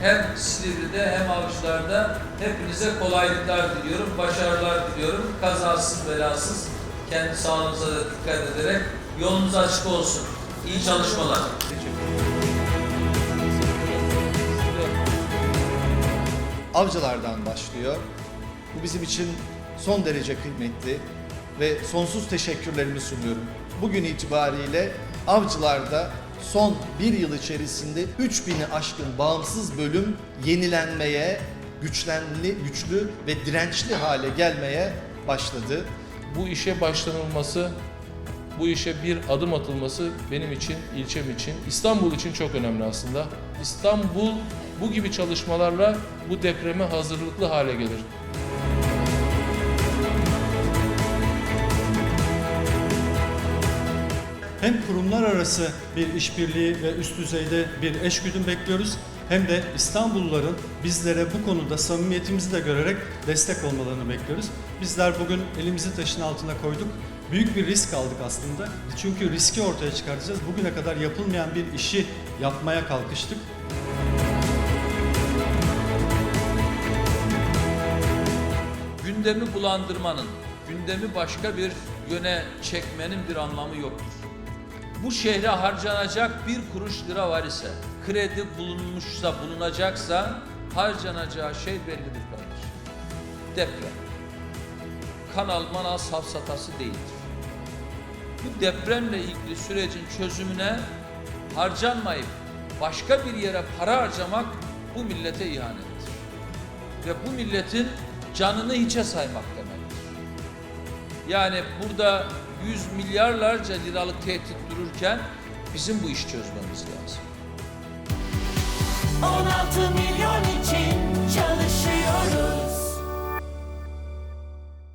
Hem Silivri'de hem Avcılar'da hepinize kolaylıklar diliyorum, başarılar diliyorum. Kazasız belasız kendi sağlığınıza da dikkat ederek yolunuz açık olsun. İyi çalışmalar. avcılardan başlıyor. Bu bizim için son derece kıymetli ve sonsuz teşekkürlerimi sunuyorum. Bugün itibariyle avcılarda son bir yıl içerisinde 3000'i aşkın bağımsız bölüm yenilenmeye, güçlenli, güçlü ve dirençli hale gelmeye başladı. bu işe başlanılması, bu işe bir adım atılması benim için, ilçem için, İstanbul için çok önemli aslında. İstanbul bu gibi çalışmalarla bu depreme hazırlıklı hale gelir. Hem kurumlar arası bir işbirliği ve üst düzeyde bir eşgüdüm bekliyoruz hem de İstanbulluların bizlere bu konuda samimiyetimizi de görerek destek olmalarını bekliyoruz. Bizler bugün elimizi taşın altına koyduk. Büyük bir risk aldık aslında. Çünkü riski ortaya çıkartacağız. Bugüne kadar yapılmayan bir işi yapmaya kalkıştık. gündemi bulandırmanın, gündemi başka bir yöne çekmenin bir anlamı yoktur. Bu şehre harcanacak bir kuruş lira var ise, kredi bulunmuşsa, bulunacaksa harcanacağı şey bellidir kardeşim. Deprem. Kanal manal safsatası değildir. Bu depremle ilgili sürecin çözümüne harcanmayıp başka bir yere para harcamak bu millete ihanettir ve bu milletin canını hiçe saymak demektir. Yani burada yüz milyarlarca liralık tehdit dururken bizim bu işi çözmemiz lazım. 16 milyon için